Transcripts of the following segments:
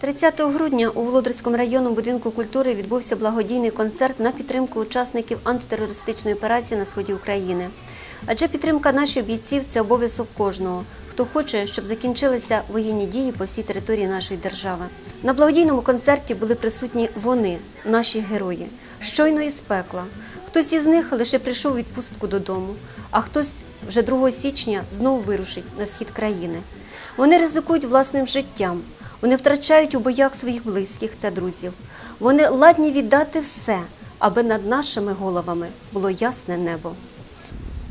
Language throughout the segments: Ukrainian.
30 грудня у Володарському районному будинку культури відбувся благодійний концерт на підтримку учасників антитерористичної операції на сході України. Адже підтримка наших бійців це обов'язок кожного, хто хоче, щоб закінчилися воєнні дії по всій території нашої держави. На благодійному концерті були присутні вони, наші герої, щойно із пекла. Хтось із них лише прийшов у відпустку додому, а хтось вже 2 січня знову вирушить на схід країни. Вони ризикують власним життям, вони втрачають у боях своїх близьких та друзів. Вони ладні віддати все, аби над нашими головами було ясне небо.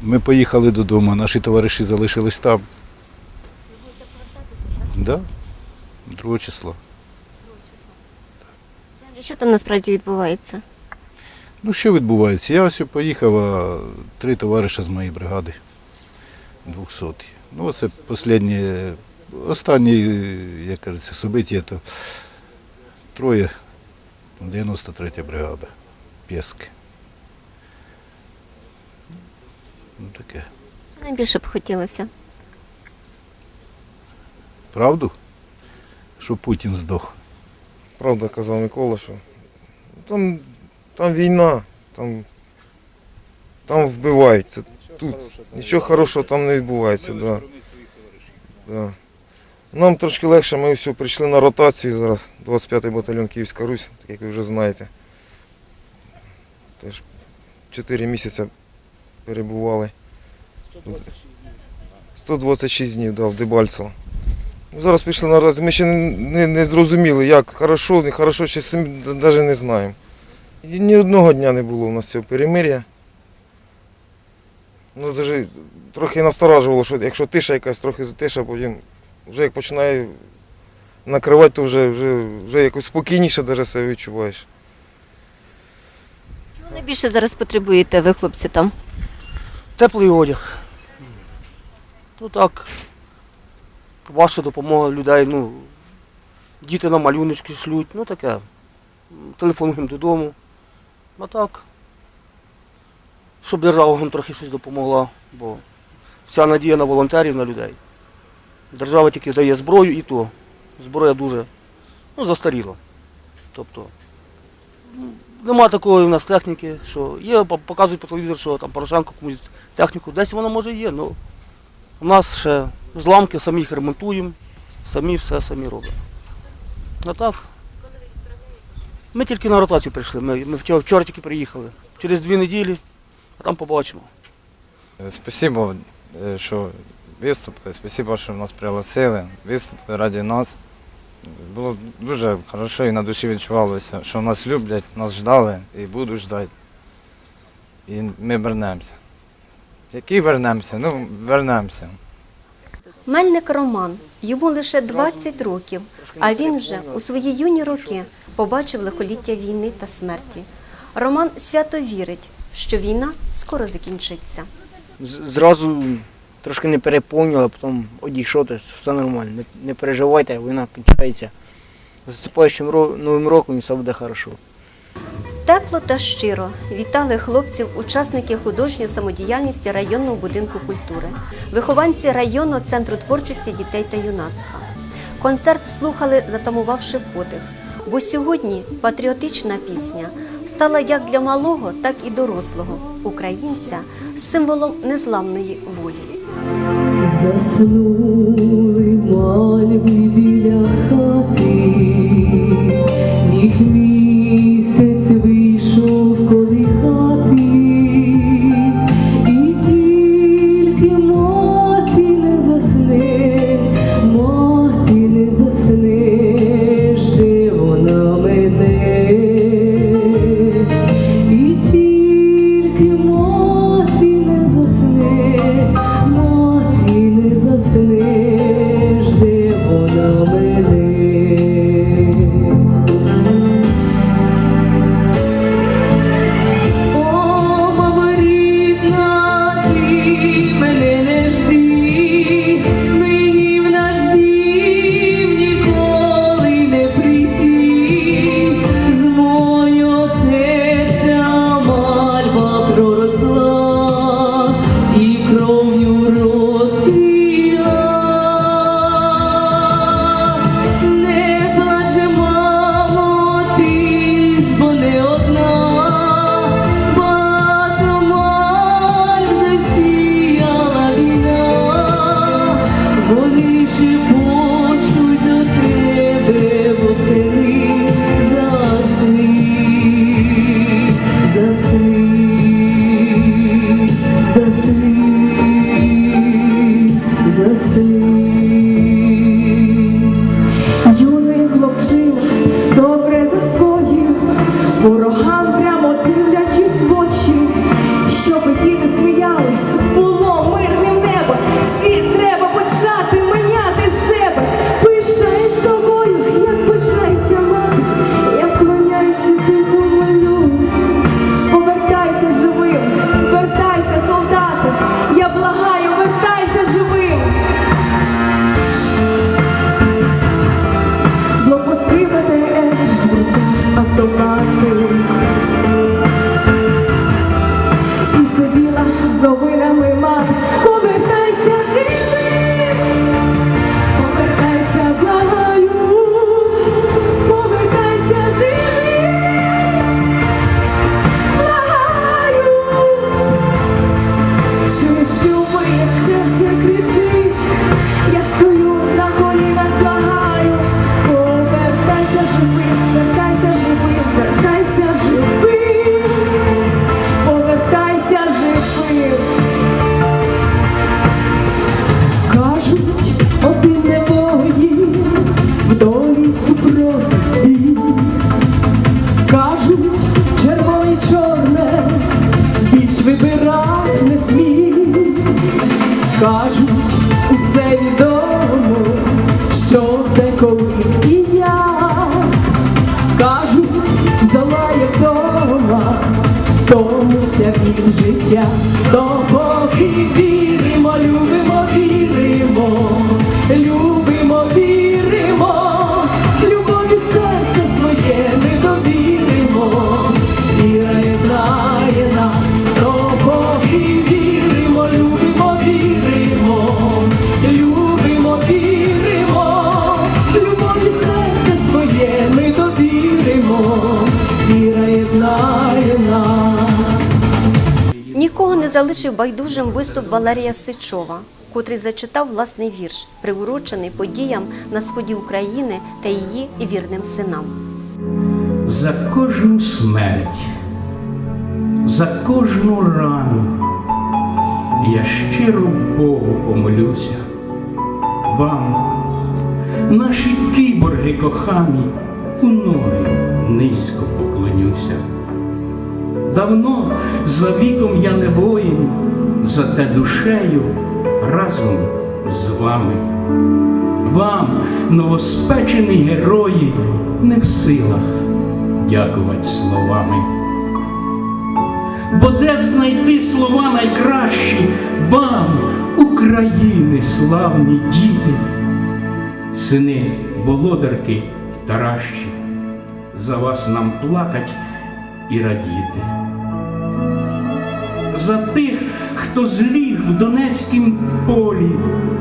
Ми поїхали додому, наші товариші залишились там. Да? 2 числа. Що там насправді відбувається? Ну що відбувається? Я ось поїхав, а три товариша з моєї бригади. 200. Ну це останнє, останні, як кажеться, собиття, то троє, 93 я бригада, Пєски. Ну таке. Що найбільше б хотілося? Правду? Що Путін здох. Правда казав Микола, що там, там війна, там, там вбивають. Це тут. Нічого хорошого там не відбувається. Да. Да. Нам трошки легше, ми все прийшли на ротацію зараз, 25-й батальйон Київська Русь, так як ви вже знаєте. Теж 4 місяці перебували. 126 днів да, в Дебальцево. Ну, Зараз пішли на ротацію. Ми ще не, не, зрозуміли, як хорошо, не хорошо, ще самі навіть не знаємо. І ні одного дня не було у нас цього перемир'я. Ну, навіть трохи насторажувало, що якщо тиша якась, трохи тиша, потім вже як починає накривати, то вже, вже, вже якось спокійніше даже себе відчуваєш. Чого найбільше зараз потребуєте ви, хлопці, там? Теплий одяг. Ну так. Ваша допомога людей, ну, діти на малюночки шлють, ну таке. Телефонуємо додому. А так. Щоб держава вам трохи щось допомогла, бо вся надія на волонтерів, на людей. Держава тільки дає зброю і то. Зброя дуже ну, застаріла. Тобто нема такої в нас техніки, що є, показують по телевізору, що там Порошенко комусь техніку, десь вона може є, але у нас ще зламки, самі їх ремонтуємо, самі все самі робимо. А так. Ми тільки на ротацію прийшли, ми, ми вчора, вчора тільки приїхали. Через дві неділі, а там побачимо. Спасибо, е, що виступили, спасибо, що нас пригласили, виступили раді нас. Було дуже хорошо і на душі відчувалося, що нас люблять, нас ждали і будуть ждати. І ми вернемося. Який вернемося? Ну, вернемося. Мельник Роман. Йому лише 20 років, а він вже у свої юні роки побачив лихоліття війни та смерті. Роман свято вірить, що війна скоро закінчиться. Зразу трошки не переповнило, а потім одійшов, все нормально. Не, не переживайте, війна кінчається. З наступаючим новим роком і все буде хорошо. Тепло та щиро вітали хлопців, учасники художньої самодіяльності районного будинку культури, вихованці районного центру творчості дітей та юнацтва. Концерт слухали, затамувавши подих, бо сьогодні патріотична пісня стала як для малого, так і дорослого українця символом незламної волі. Заснули мальви біля хати, Кажуть, усе відомо, що де коли і я Кажуть, здолає вдома, втомився від життя. Залишив байдужим виступ Валерія Сичова, котрий зачитав власний вірш, приурочений подіям на сході України та її вірним синам. за кожну смерть, за кожну рану я щиро Богу помолюся. Вам, наші кіборги кохані, у ноги низько поклонюся. Давно за віком я не воїн, зате душею разом з вами. Вам, новоспечені герої, не в силах дякувати словами. Бо де знайти слова найкращі вам, України, славні діти, сини володарки в Таращі, за вас нам плакать і радіти. За тих, хто зліг в Донецькім полі,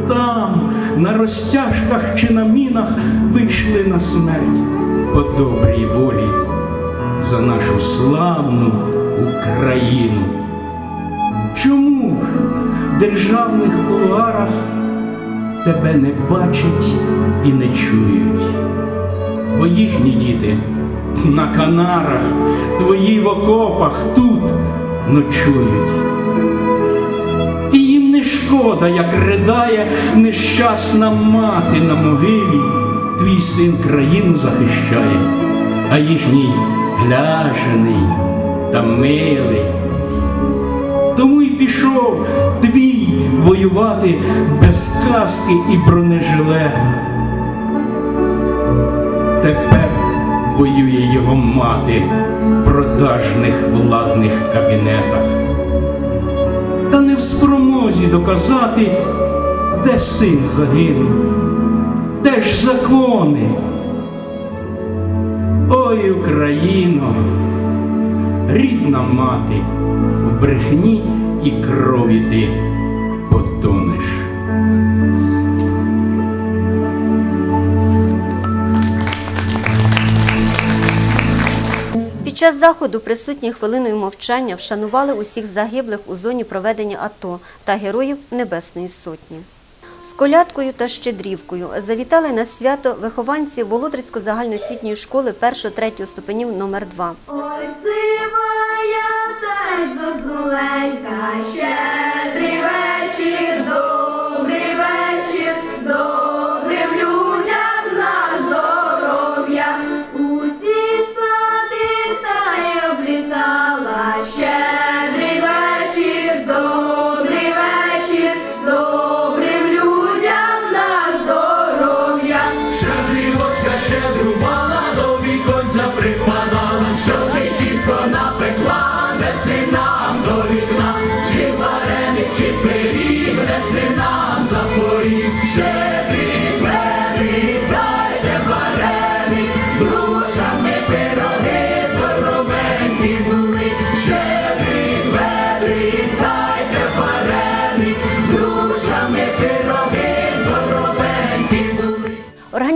там, на розтяжках чи на мінах вийшли на смерть по добрій волі за нашу славну Україну. Чому ж в державних кулуарах тебе не бачать і не чують? Бо їхні діти на канарах, твої в окопах тут ночують. І їм не шкода, як ридає нещасна мати на могилі. Твій син країну захищає, а їхній гляжений та милий. Тому й пішов твій воювати без каски і бронежилета. Тепер воює його мати в продажних владних кабінетах. Та не в спромозі доказати, де син загинув, де ж закони. Ой, Україно, рідна мати, в брехні і крові ти потонеш. Час заходу присутні хвилиною мовчання вшанували усіх загиблих у зоні проведення АТО та героїв Небесної Сотні. З колядкою та щедрівкою завітали на свято вихованці Володарської загальноосвітньої школи 1-3 ступенів номер 2 Ой, сивая та й зозуленька, щедрий добрий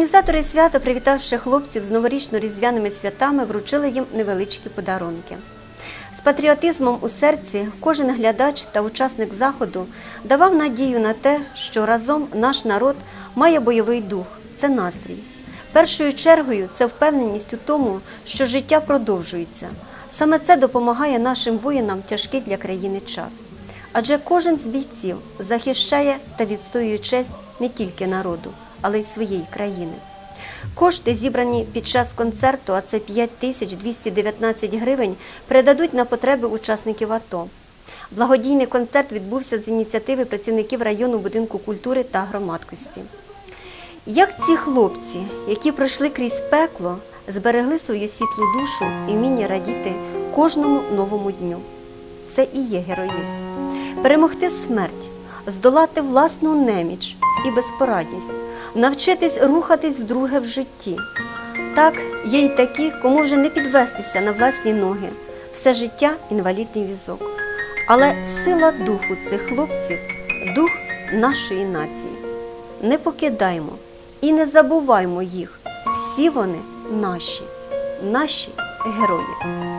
Організатори свята, привітавши хлопців з новорічно-різдвяними святами, вручили їм невеличкі подарунки. З патріотизмом у серці кожен глядач та учасник заходу давав надію на те, що разом наш народ має бойовий дух це настрій. Першою чергою це впевненість у тому, що життя продовжується. Саме це допомагає нашим воїнам тяжкий для країни час. Адже кожен з бійців захищає та відстоює честь не тільки народу, але й своєї країни. Кошти, зібрані під час концерту, а це 5219 гривень, передадуть на потреби учасників АТО. Благодійний концерт відбувся з ініціативи працівників району будинку культури та громадськості. Як ці хлопці, які пройшли крізь пекло, зберегли свою світлу душу і вміння радіти кожному новому дню. Це і є героїзм. Перемогти смерть, здолати власну неміч і безпорадність, навчитись рухатись вдруге в житті. Так, є й такі, кому вже не підвестися на власні ноги, все життя інвалідний візок. Але сила духу цих хлопців дух нашої нації. Не покидаймо і не забуваймо їх. Всі вони наші, наші герої.